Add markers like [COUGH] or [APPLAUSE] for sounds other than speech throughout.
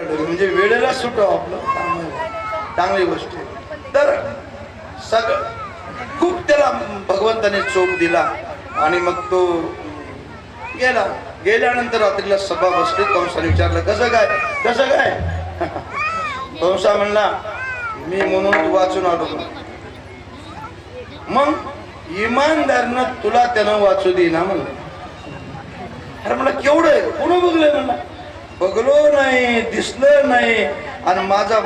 म्हणजे वेळेला सुटावं आपलं. चांगली गोष्ट आहे. तर सगळं खूप त्याला भगवंताने चोप दिला आणि मग तो गेला. गेल्यानंतर रात्रीला सभा बसली. कंसाने विचारलं कसं काय? कसं काय? [LAUGHS] कंसा म्हणला मी म्हणून वाचून आलो मग इमानदारनं तुला त्यानं वाचू देईना म्हणलं. अरे म्हणलं केवढं आहे? कोण बघलंय म्हणला? बघलो नाही दिसलं नाही. आणि माझा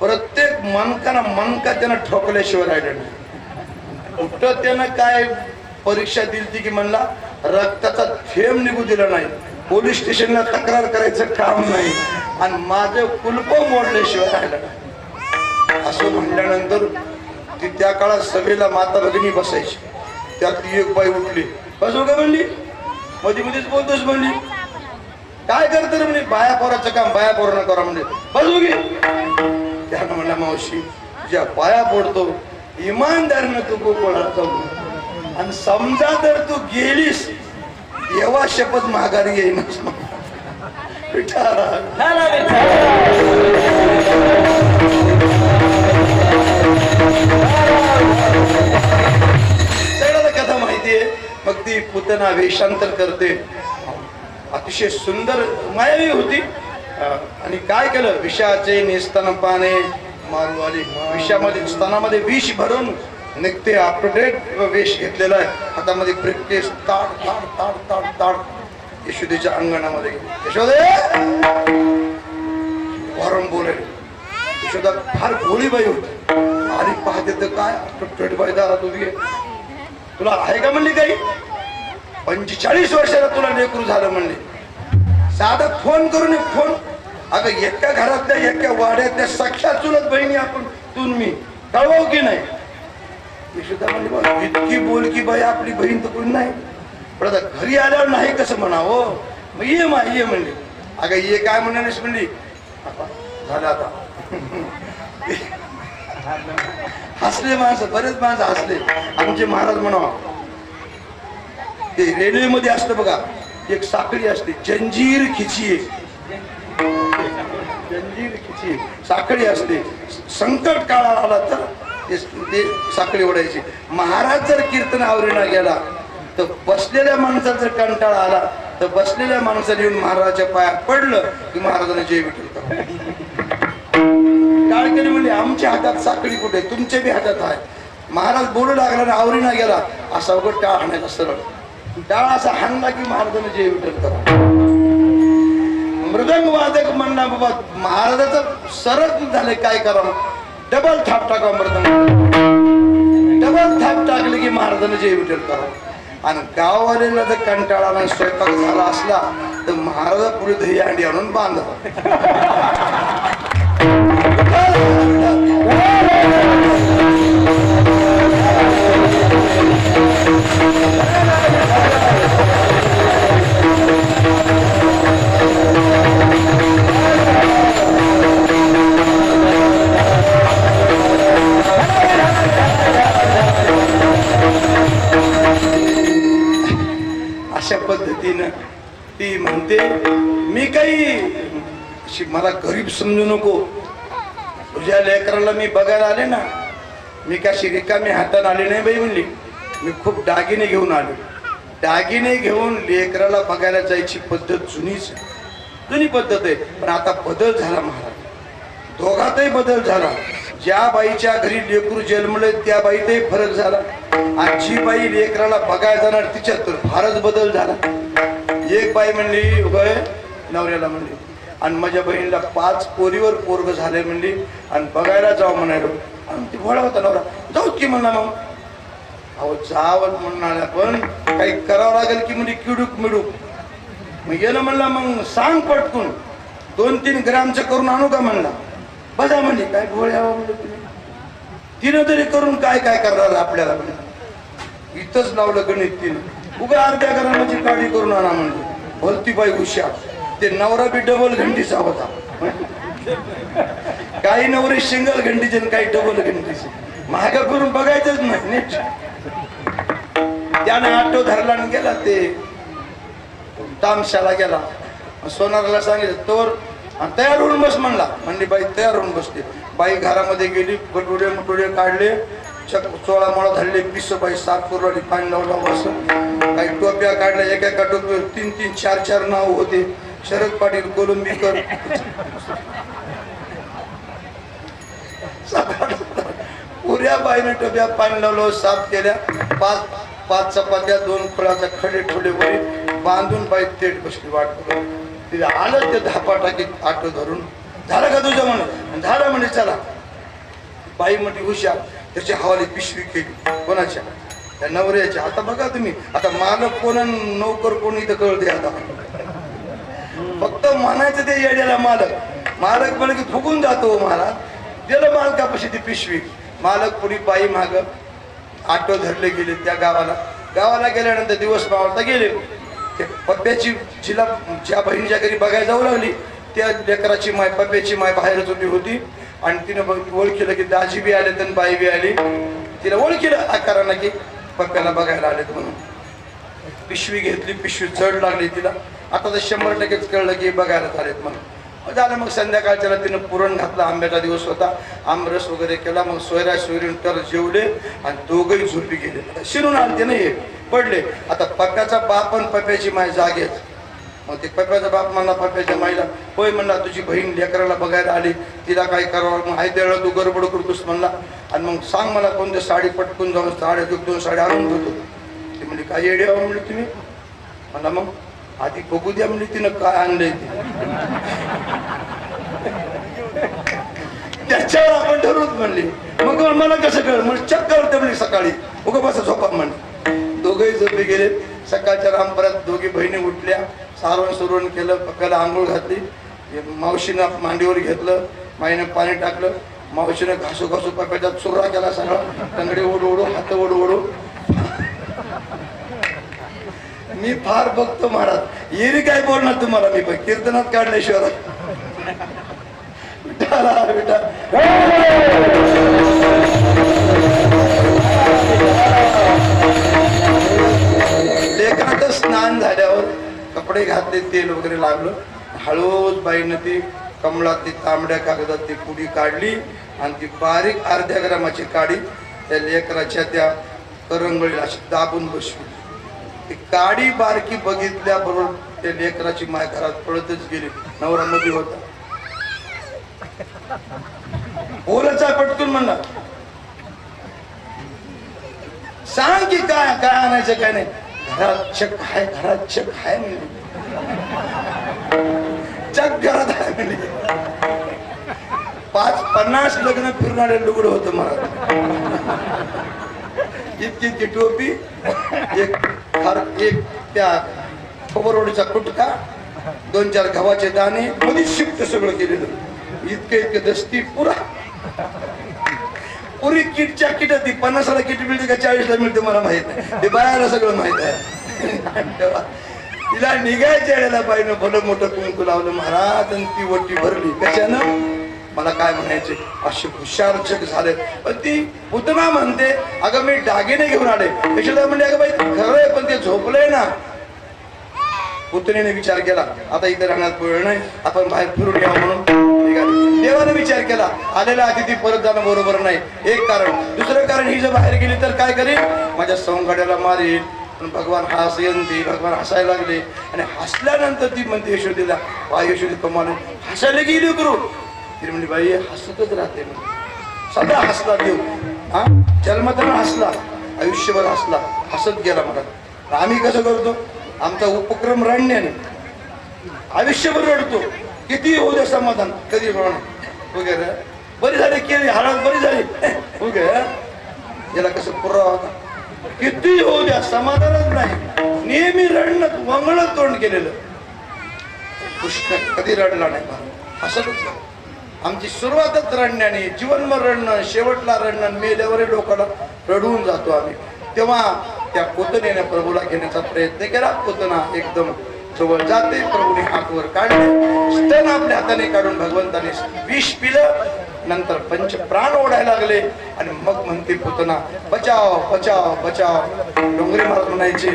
प्रत्येक मनकाना मनका त्यानं ठोकल्याशिवाय राहिलं नाही. कुठं त्यानं काय परीक्षा दिली की म्हणला रक्ताचा थेंब निघू दिला नाही. पोलीस स्टेशनला तक्रार करायचं काम नाही. आणि माझं कुलप मोडल्याशिवाय राहिलं नाही. असं म्हटल्यानंतर ती त्या काळात सभेला माता भगिनी बसायची. त्यात ती एक बाई उठली. बसू का म्हणली? मध्ये मध्येच बोलतोच म्हणली. काय करते रे म्हणे? बाया पोराचं काम बाया पोरानं करा म्हणजे बसू घे त्यानं म्हणला मावशी तुझ्या पाया पडतो इमानदारीनं तू गोकुळाला जाऊ आणि समजा जर तू गेलीस तेव्हा शपथ माघारी येईनच सगळ्याला कथा माहितीये. मग ती पुतना वेषांतर करते. अतिशय सुंदर मायावी होती. आणि काय केलं? विषाचे नेसताना पाने मारू विषामध्ये स्तनामध्ये विष भरून निघते अपडेट वेश घेतलेला आहे. हातामध्ये ब्रिकेस ताड ताड ताड ताड ताड. यशोदेच्या अंगणामध्ये. यशोदे! वरून बोलेल यशोदा फार गोळीबाई होती. आणि पाहते तर काय? टोटट बाई दारात उभी आहे. तुला आहे का म्हणली काही? पंचेचाळीस वर्षाला तुला लेकरू झालं म्हणले. साधा फोन करून फोन. अगं एका घरातल्या एका वाड्यातल्या सख्या चुलत बहिणी आपण तून मी. कळवू की नाही? म्हणली "बा, इतकी बोल की बाई आपली बहीण तर कोणी नाही. पण आता घरी आल्यावर नाही कसं म्हणावं? मग ये मा ये म्हणली. अगं ये काय म्हणालीस म्हणली? आता, झालं आता. हसले माणसं बरेच माणसं हसले. आमचे महाराज म्हणावा ते रेल्वेमध्ये असतं बघा. एक साखळी असते. जंजीर खिचिये जंजीर खिचिये साखळी असते. संकट काळा आला तर ते साखळी ओढायची. महाराज जर कीर्तन आवरीना गेला तर बसलेल्या माणसाला जर कंटाळा आला तर बसलेल्या माणसाने येऊन महाराजाच्या पायात पडलं की महाराजाने जय विठ्ठल काळकरी म्हणजे आमच्या हातात साखळी कुठे? तुमच्या बी हातात आहे. महाराज बोलू लागला आणि आवरीना गेला. असा उघड टाळ आणायला सरळ. डाळ असा हाणला की महाराजाने जय विठ्ठल करा. मृदंग वादक म्हणला बाबा महाराजाचं सरळ झाले काय करावं डबल थाप टाका मृदंग. डबल थाप टाकले की महाराजाने जय विठ्ठल करावं आणि गाववाल्याला जर कंटाळा आणि स्वयंपाक झाला असला तर महाराजा पुढे दही अंडी आणून बांधत अशा पद्धतीनं ती म्हणते मी काही अशी मला गरीब समजू नको. तुझ्या लेकराला मी बघायला आले ना मी का शिरिका मी हाताने आले नाही बाई म्हणली. मी खूप दागिने घेऊन आलो. दागिने घेऊन लेकराला बघायला जायची पद्धत जुनीच जुनी पद्धत आहे. पण आता बदल झाला महाराज. दोघातही बदल झाला. ज्या बाईच्या घरी लेकरू जन्मले त्या बाईतही फरक झाला. आणि जी बाई लेकराला बघायला जाणार तिच्यात तर फारच बदल झाला. एक बाई म्हणली उभय नवऱ्याला म्हणली. आणि माझ्या बहिणीला पाच पोरीवर पोरग झाले म्हणली. आणि बघायला जाऊ म्हणालो आणि ती भोळा होता नवरा जाऊ की म्हणला मग. अहो जावं म्हणणार पण काही करावं लागेल की म्हणजे किडूक मिडूक. मग गेलं म्हणला मग सांग पटकून. दोन तीन ग्रामचं करून आणू का म्हणला. बघा म्हणली काय भोळ्या म्हणलं तुम्ही तिनं तरी करून काय काय करणार आपल्याला म्हणलं इथंच लावलं गणित तिनं. उगा अर्ध्या ग्रामाची काळी करून आणा म्हणली. भलतीबाई हुशार. ते नवरा बी डबल घंटीचा होता. काही नवरे सिंगल घंटीचे आणि काही डबल घंटीचे. महागा करून बघायचंच नाही नीट. त्याने आटो धरला आणि गेला ते. तामशाला गेला. सोनाराला सांगितलं तोर तयार होऊन बस म्हणला. म्हणली बाई तयार होऊन बसते. बाई घरामध्ये गेली बटुडे मुटुडे काढले चक चोळा मोळा धरले पिस बाई सात पुरवाडी पाणी लावला बस. काही टोप्या काढल्या एका एका टोपीवर तीन तीन चार चार नाव होते. शरद पाटील कोलंबीकर. पुऱ्या बाईने टोप्या पाणी लावलं साफ केल्या. पाच पाच चपात्या दोन फळाचा खडे ठेवले वरी. बांधून बाई तेट बसली वाट तिथे तिला आलं ते धापा टाकीत आटो धरून. झालं का तुझं म्हण झालं म्हणे चला. बाई म्हटली हुशार. त्याची हवाली पिशवी केली. कोणाच्या? त्या नवऱ्याच्या. आता बघा तुम्ही. आता मालक कोण नोकर कोण इथं कळते आता. फक्त म्हणायचं ते येड्याला मालक. मालक म्हणे की फुगून जातो हो महाराज. दिलं मालकापाशी ती पिशवी. मालक पुढी बाई माग आटो धरले गेले त्या गावाला. गावाला गेल्यानंतर दिवस मावळता गेले. ते पप्प्याची जिला ज्या बहिणीच्या घरी बघायला जाऊ लागली त्या लेकराची माय पप्प्याची माय बाहेरच उभी होती. आणि तिनं बघ- ओळखीलं की दाजी बी आले तर बाई बी आली. तिला ओळखीलं आकारानं की पप्प्याला बघायला आलेत म्हणून. पिशवी घेतली पिशवी चढ लागली तिला. आता तर शंभर टक्केच कळलं की बघायला आलेत म्हणून. झालं मग संध्याकाळच्या तिनं पुरण घातला आंब्याचा दिवस होता. आमरस वगैरे केला मग सोयरा सोयरीन तर जेवले आणि दोघही झोपी गेले. शिरून आलते नाही पडले. आता पप्याचा बाप आणि पप्प्याची माय जागेच मग ते पप्प्याचा बाप म्हणला पप्याच्या माईला होय म्हणला तुझी बहीण लेकराला बघायला आली तिला काय करावं? मग आई त्याला तू गडबड करतोस म्हणला. आणि मग सांग मला कोणत्या साडी पटकून जाऊन साड्या एक दोन साड्या आणून घेतो ते म्हणजे काय येड्या हो? तुम्ही. म्हणला मग आधी बघू द्या म्हणजे तिनं काय आणलंय ते त्याच्यावर आपण ठरवत म्हणली मग मला कसं कळ म्हणजे चक्क होते म्हणली सकाळी मग बसा झोपा म्हणली दोघेही झोपे गेले सकाळच्या रामपरात दोघी बहिणी उठल्या सारवण सुरवण केलं पक्काला आंघोळ घातली मावशीनं मांडीवर घेतलं माईनं पाणी टाकलं मावशीनं घासू घासू पप्याचा चुरा केला सगळा टंगडे ओढ ओढू हात ओढ ओढू मी फार बघतो महाराज. येरी काय बोलणार तुम्हाला मी? बघ कीर्तनात काढल्याशिवाय. विठाला विठा लेकराचं स्नान झाल्यावर कपडे घातले तेल वगैरे लागलं. हळूच बाईनं ती कमळात ती तांबड्या कागदात ती पुडी काढली आणि ती बारीक अर्ध्या ग्रामाची काढी त्या लेकराच्या त्या करंगळीला अशी दाबून बसली काडी बारकी बघितल्याबरोबर त्या लेकराची माय घरात पळतच गेली. नवरा मध्ये होता बोलचा पटकून म्हणला. सांग की काय काय आणायचं काय नाही. घरात चक आहे घरात चक आहे म्हणजे चक घरात आहे म्हणजे पाच पन्नास लग्न फिरणारे लुगड होतं मला. इतकी ती टोपी एक फार एक त्या खोबरवडीचा कुटका दोन चार गव्हाचे दाणे मध्ये शिफ्ट सगळं केलेलं. इतके इतके दस्ती पुरा. पुरी किटच्या किट ती पन्नासाला किट मिळते का चाळीसला मिळते मला माहीत नाही. ते बायाला सगळं माहीत आहे. [LAUGHS] तिला निघायच्या वेळेला पाहिजे भलं मोठं कुंकू लावलं महाराज आणि ती वटी भरली. कशानं मला काय म्हणायचे? असे हुशार झाले. पण ती पुतना म्हणते अगं मी दागिने घेऊन आले. यशोदा म्हणजे अगं बाई खरं आहे पण ते झोपलंय ना. पुतणीने विचार केला आता इथे राहण्यात वेळ नाही आपण बाहेर फिरून यावं म्हणून. निघाले. देवाने विचार केला आलेला अतिथी परत जाणं बरोबर नाही. एक कारण. दुसरं कारण ही जर बाहेर गेली तर काय करेल माझ्या सौंगाड्याला मारेल पण भगवान हसयंती भगवान हसायला लागले. आणि हसल्यानंतर ती म्हणते यशोदीला वा यशोदी कमाने हसायला गेली हो करू ती म्हणली बाई हसतच राहते सदा हसला देव. हा? जन्मताना हसला. आयुष्यभर हसला. हसत गेला मला. आम्ही कसं करतो? आमचा उपक्रम रडण्याने. आयुष्यभर रडतो. किती होऊ द्या समाधान कधी रड वगैरे हो बरी झाली केली. हळद बरी झाली. हो वगैरे याला कसं पुरावा होता? किती होऊ द्या समाधानच नाही. नेहमी रडणं वंगळ तोंड केलेलं. कृष्ण कधी रडला नाही हसतच आमची सुरुवातच रडण्याने जीवनभर रडणं शेवटला रडणं मेल्यावर लोकांना रडवून जातो आम्ही. तेव्हा त्या पोतनेने प्रभूला घेण्याचा प्रयत्न केला. पोतना एकदम जवळ जाते. प्रभूने हातवर काढले. स्तन आपल्या हाताने काढून भगवंताने विष पिलं. नंतर पंच प्राण ओढायला लागले. आणि मग म्हणते पुतना बचाव बचाव बचाव. डोंगरी महाराज म्हणायचे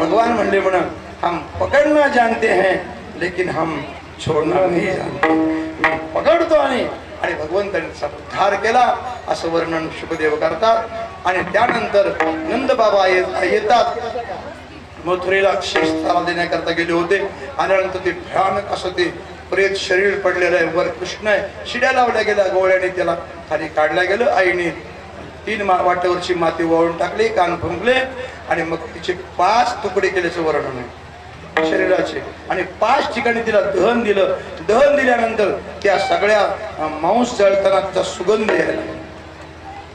भगवान म्हणले म्हण हम पकडना जानते हैं लेकिन हम छोडणार नाही जानकी पकडतो आणि आणि भगवंतांचा उद्धार केला असं वर्णन शुभदेव करतात. आणि त्यानंतर नंद बाबा येतात. मथुरेला शेष देण्याकरता गेले होते. आल्यानंतर ते भयानक असं ते प्रेत शरीर पडलेलं आहे. वर कृष्ण आहे. शिड्या लावल्या गेल्या. गोळ्याने त्याला खाली काढल्या गेलं. आईने तीन मा वाटेवरची माती वाळून टाकली कान फुंकले. आणि मग तिचे पाच तुकडे केल्याचं वर्णन आहे. शरीराचे. आणि पाच ठिकाणी तिला दहन दिलं. दहन दिल्यानंतर त्या सगळ्या मांस जळताना तिचा सुगंध यायला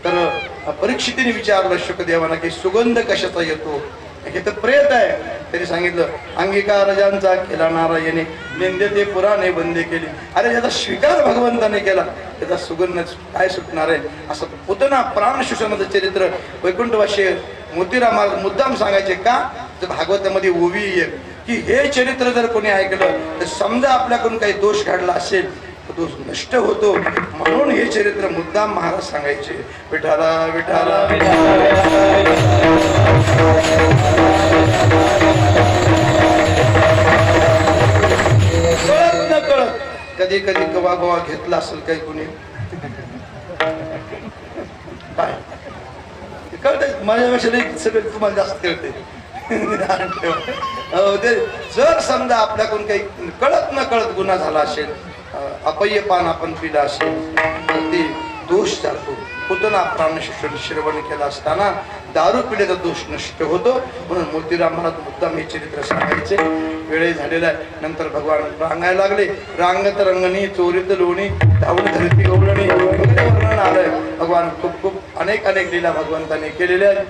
तर परीक्षितीने विचारलं शुकदेवाना की सुगंध कशाचा येतो? हे तर प्रेत आहे. त्यांनी सांगितलं अंगीकारजांचा केला नारायणे निंदे ते पुराणे बंदे केली. अरे ज्याचा स्वीकार भगवंताने केला त्याचा सुगंध काय सुटणार आहे? असं पुतना प्राण शोषणाचं चरित्र वैकुंठवाशी मोतीरामा मुद्दाम सांगायचे का? तर भागवतामध्ये ओवी एक. की हे चरित्र जर कोणी ऐकलं तर समजा आपल्याकडून काही दोष घडला असेल तर दोष नष्ट होतो. म्हणून हे चरित्र मुद्दाम महाराज सांगायचे विठाला विठाला कळत न कळत कधी कधी गवा गोवा घेतला असेल काही कोणी. काय? कळत माझ्यापेक्षा सगळे तुम्हाला जास्त कळते ते जर समजा आपल्याकडून काही कळत न कळत गुन्हा झाला असेल अपय्यपान अपय्य पान आपण पिला असेल तर ते दोष जातो. पुतना प्राण श्रवण केला असताना दारू पिण्याचा दोष नष्ट होतो. म्हणून मोतीराम महाराज मुद्दाम हे चरित्र सांगायचे. वेळे झालेला आहे. नंतर भगवान रांगायला लागले. रांगत रंगणी चोरीत लोणी धावून धरती गवळणी वर्णन आलंय भगवान खूप खूप अनेक अनेक लीला भगवंताने केलेल्या आहेत.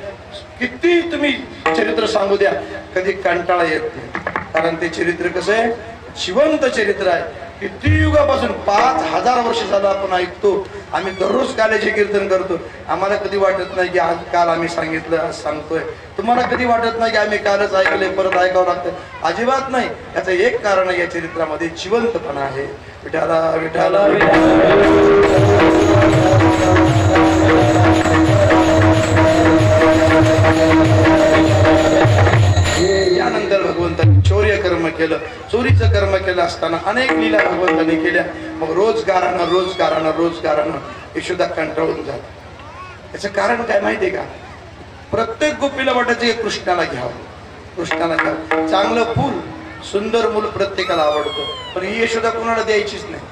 किती तुम्ही चरित्र सांगू द्या. कधी कंटाळा येत नाही. कारण ते चरित्र कसं आहे? जिवंत चरित्र आहे. किती युगापासून पाच हजार वर्ष झालं आपण ऐकतो. आम्ही दररोज काल्याचे कीर्तन करतो. आम्हाला कधी वाटत नाही की आज काल आम्ही सांगितलं आज सांगतोय. तुम्हाला कधी वाटत नाही की आम्ही कालच ऐकले परत ऐकावं लागतं? अजिबात नाही. याचं एक कारण आहे या चरित्रामध्ये जिवंतपणा आहे. विठाला विठाला विठाला भगवंताने कर्म केलं चोरीचं कर्म केलं असताना अनेक लीला भगवंताने केल्या. मग रोजगारानं रोजगारानं रोजगारानं यशोदा कंटाळून जात याचं कारण काय माहितीये का? प्रत्येक गोपीला वाटायचं कृष्णाला घ्यावं. कृष्णाला घ्यावं. चांगलं फूल सुंदर मूल प्रत्येकाला आवडतं. पण ही यशोदा कोणाला द्यायचीच नाही.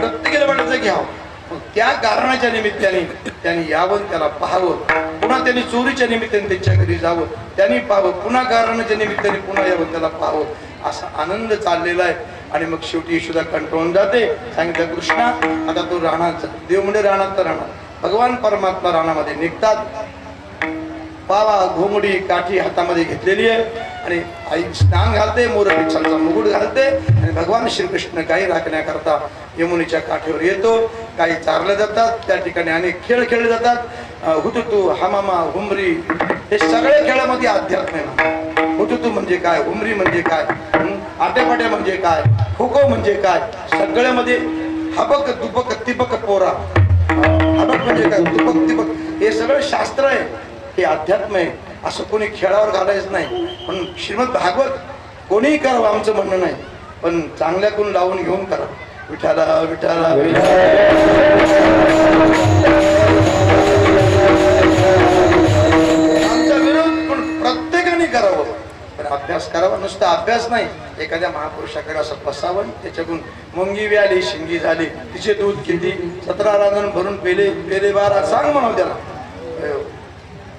प्रत्येकाला वाटायचं घ्यावं. त्या कारणाच्या निमित्ताने त्यांनी यावं त्याला पाहावं. पुन्हा त्यांनी चोरीच्या निमित्ताने त्यांच्या घरी जावं. त्यांनी पाहावं. पुन्हा कारणाच्या निमित्ताने पुन्हा यावं त्याला पाहावं. असा आनंद चाललेला आहे. आणि मग शेवटी यशोदा कंटाळून जाते. सांगितलं कृष्णा आता तू राहणार देव म्हणजे राहणार तर राहणार. भगवान परमात्मा राणामध्ये निघतात. बाबा घोंगडी काठी हातामध्ये घेतलेली आहे. आणि आई स्नान घालते मोर मुगुड मुकुट घालते आणि भगवान श्रीकृष्ण गाई राखण्याकरता यमुनेच्या काठीवर येतो. गाई चारल्या जातात त्या ठिकाणी अनेक खेळ खेळले जातात. हुतुतू हमामा हुमरी हे सगळे खेळामध्ये अध्यात्म आहे हुतुतू म्हणजे काय हुमरी म्हणजे काय आटेपाटे म्हणजे काय खो खो म्हणजे काय सगळ्यामध्ये हबक दुबक तिबक पोरा. हबक म्हणजे काय दुबक तिबक हे सगळं शास्त्र आहे. हे अध्यात्म आहे. असं कोणी खेळावर घालायचं नाही. पण श्रीमद भागवत कोणीही करावं आमचं म्हणणं नाही. पण चांगल्याकडून लावून घेऊन करा. विठाला विठाला आमचा विरोध पण प्रत्येकाने करावं. पण अभ्यास करावा. नुसता अभ्यास नाही. एखाद्या महापुरुषाकडे असं बसावं. त्याच्याकडून मुंगी व्याली शिंगी झाली. तिचे दूध किती? सतरा रांजण भरून पेले पेले बारा. सांग म्हणावं त्याला.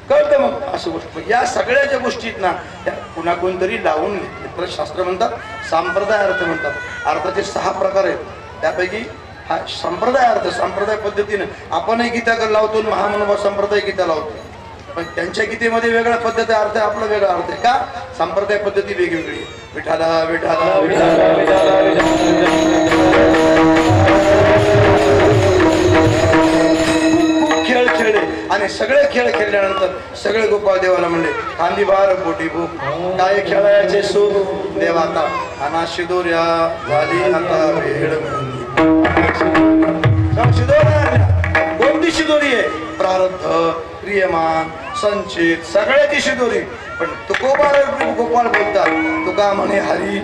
कळतं मग असं गोष्ट. या सगळ्या ज्या गोष्टीत ना त्या कुणा तरी लावून घेतले. शास्त्र म्हणतात संप्रदाय अर्थ म्हणतात. अर्थाचे सहा प्रकार आहेत. त्यापैकी हा संप्रदाय अर्थ संप्रदाय पद्धतीनं आपणही गीता लावतो महामनोभा संप्रदाय गीता लावतो. पण त्यांच्या गीतेमध्ये वेगळा पद्धती अर्थ आहे आपला वेगळा अर्थ आहे. का? संप्रदाय पद्धती वेगवेगळी विठाला विठाला विठाला विठाला आणि सगळे खेळ खेळल्यानंतर सगळे गोपाळ देवाला म्हणले खांदी बार पोटी भूक. काय खेळायचे सुख देवाता अना शिदोर्या झाली आता वेळ शिदोऱ्या कोणती शिदोरी आहे? प्रारब्ध प्रियमान संचित सगळ्याची शिदोरी पण तुकोबा गोपाळ बोलतात तुका म्हणे हरी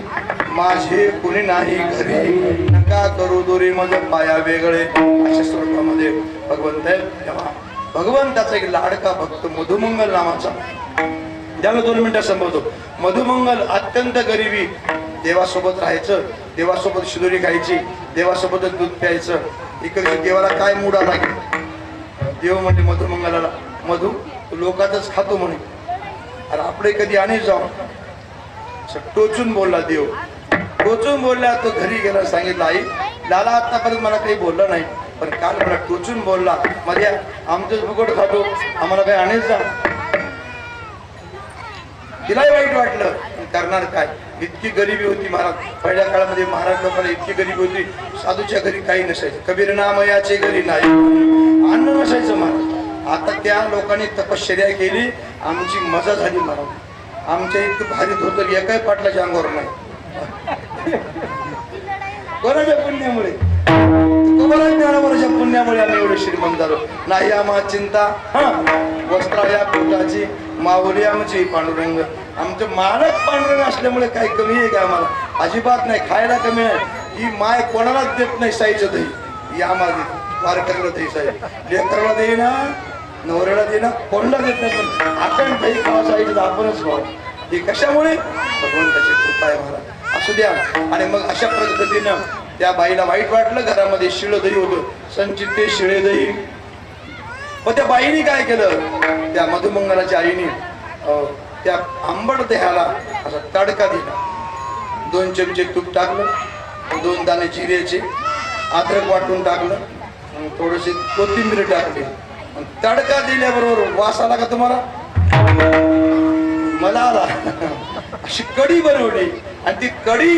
माझे कुणी नाही घरी. नका करू दोरी मज पाया वेगळे. अशा स्वरूपामध्ये भगवंत आहे तेव्हा भगवंताचा एक लाडका भक्त मधुमंगल नावाचा. त्याला दोन मिनिटं संभवतो मधुमंगल अत्यंत गरिबी. देवासोबत राहायचं देवासोबत शिदोरी खायची देवासोबतच दूध प्यायचं. इकडे देवाला काय मूड आला की? देव म्हणजे मधुमंगलाला. मधु तू लोकातच खातो म्हणे. अरे आपले कधी आणि जाऊ? टोचून बोलला देव. टोचून बोलला तो घरी गेला सांगितलं आई लाला आतापर्यंत मला काही बोललं नाही. पण काल मला टोचून बोलला. मध्ये आमचं फुकट खातो. आम्हाला काय आणेच जा. तिलाही वाईट वाटलं. करणार काय? इतकी गरिबी होती महाराज पहिल्या काळामध्ये महाराज लोकांना इतकी गरिबी होती. साधूच्या घरी काही नसायचं. कबीर नामयाचे घरी नाही. अन्न नसायचं महाराज आता त्या लोकांनी तपश्चर्या केली. आमची मजा झाली महाराज आमच्या इतकं भारी धोतर एकाही पाटलाच्या अंगावर नाही. कोणाच्या पुण्यामुळे. तुम्हाला ज्ञानावराच्या पुण्यामुळे आम्ही एवढे श्रीमंत झालो. नाही आम्हा चिंता हा. वस्त्रा या पोटाची माऊली आमची पांडुरंग. आमचं मानक पांडुरंग असल्यामुळे काही कमी आहे का आम्हाला? अजिबात नाही खायला कमी आहे. ही माय कोणालाच देत नाही साईचं दही. या मागे वारकऱ्याला दही साई. लेकराला देईना नवऱ्याला देईना कोणाला देत नाही पण आपण दही खावा साईचं आपणच खावा. हे कशामुळे? भगवंताची कृपा आहे मला. असू द्या. आणि मग अशा पद्धतीनं त्या बाईला वाईट वाटलं घरामध्ये शिळ दही होतं संचित ते शिळे दही मग त्या बाईने काय केलं? त्या मधुमंगलाच्या आईने त्या आंबट देहाला असा तडका दिला. दोन चमचे तूप टाकलं दोन दाणे जिऱ्याचे अद्रक वाटून टाकलं थोडेसे थोडीशी कोथिंबीर टाकली. तडका दिल्याबरोबर वास आला का तुम्हाला? मला आला. अशी कडी बनवली. आणि ती कडी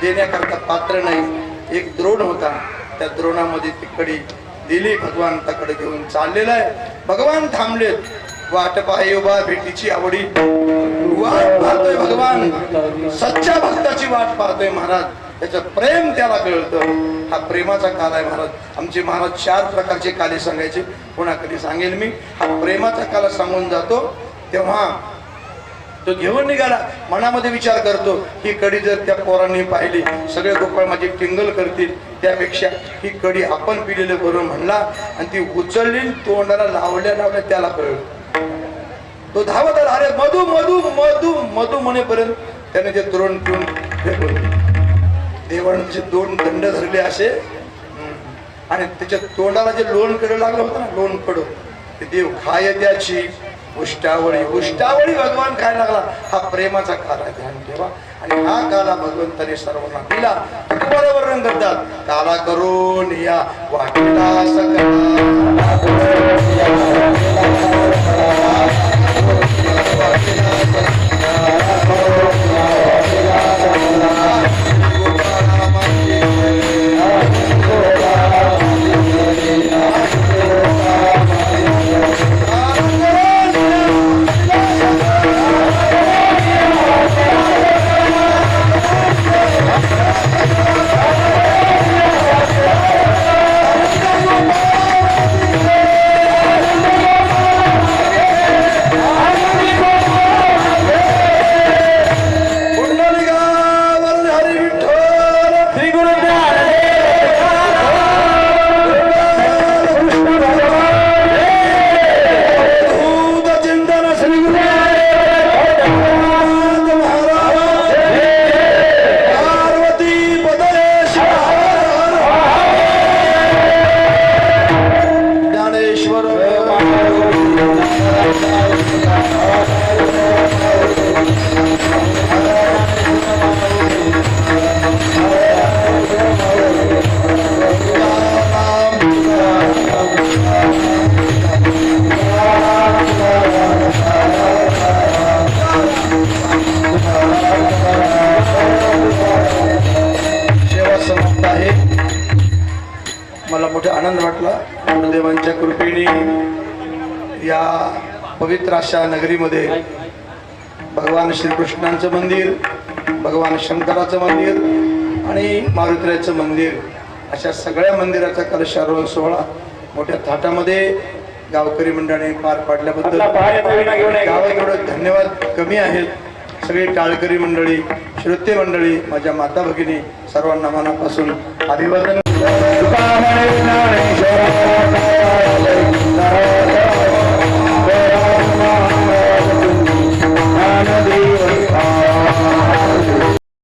देण्याकरता पात्र नाही. एक द्रोण होता. त्या द्रोणामध्ये ती कडी दिली. भगवंताकडे घेऊन चाललेला आहे. भगवान थांबलेत. वाट पाहे उभा. भेटीची आवडी. वाट पाहतोय भगवान. सच्च्या भक्ताची वाट पाहतोय महाराज. त्याचं प्रेम त्याला कळतं हा प्रेमाचा काल आहे महाराज. आमचे महाराज चार प्रकारचे काले सांगायचे. पुन्हा कधी सांगेल मी? हा प्रेमाचा काल सांगून जातो. तेव्हा तो घेऊन निघाला. मनामध्ये विचार करतो ही कडी जर त्या पोरांनी पाहिली सगळे गोपाळ माझी टिंगल करतील. त्यापेक्षा ही कडी आपण पिलेलं बरोबर म्हणला आणि ती उचलली तोंडाला लावल्या लावल्या त्याला कळलं तो धावत आला अरे मधू मधू मधू मधू म्हणेपर्यंत त्याने ते तोरण पिऊन देवांचे देवाने दोन दंड धरले असे. आणि त्याच्या तोंडाला जे लोण कडं लागलं होतं ना लोण कडं ते देव खाय त्याची. उष्टावळी उष्टावळी भगवान खायला लागला. हा प्रेमाचा काल आहे ध्यान ठेवा. आणि हा काला भगवंताने सर्वांना दिला. बरोबर वर्णन करतात काला करून या. वाटला पुंडलिका या पवित्र अशा नगरीमध्ये भगवान श्रीकृष्णांचं मंदिर भगवान शंकराचं मंदिर आणि मारुतीराचं मंदिर अशा सगळ्या मंदिराचा कलशारोहण सोहळा मोठ्या थाटामध्ये गावकरी मंडळाने पार पाडल्याबद्दल. गावात एवढं धन्यवाद. कमी आहेत. सगळी टाळकरी मंडळी श्रोते मंडळी माझ्या माता भगिनी सर्वांना मनापासून अभिवादन.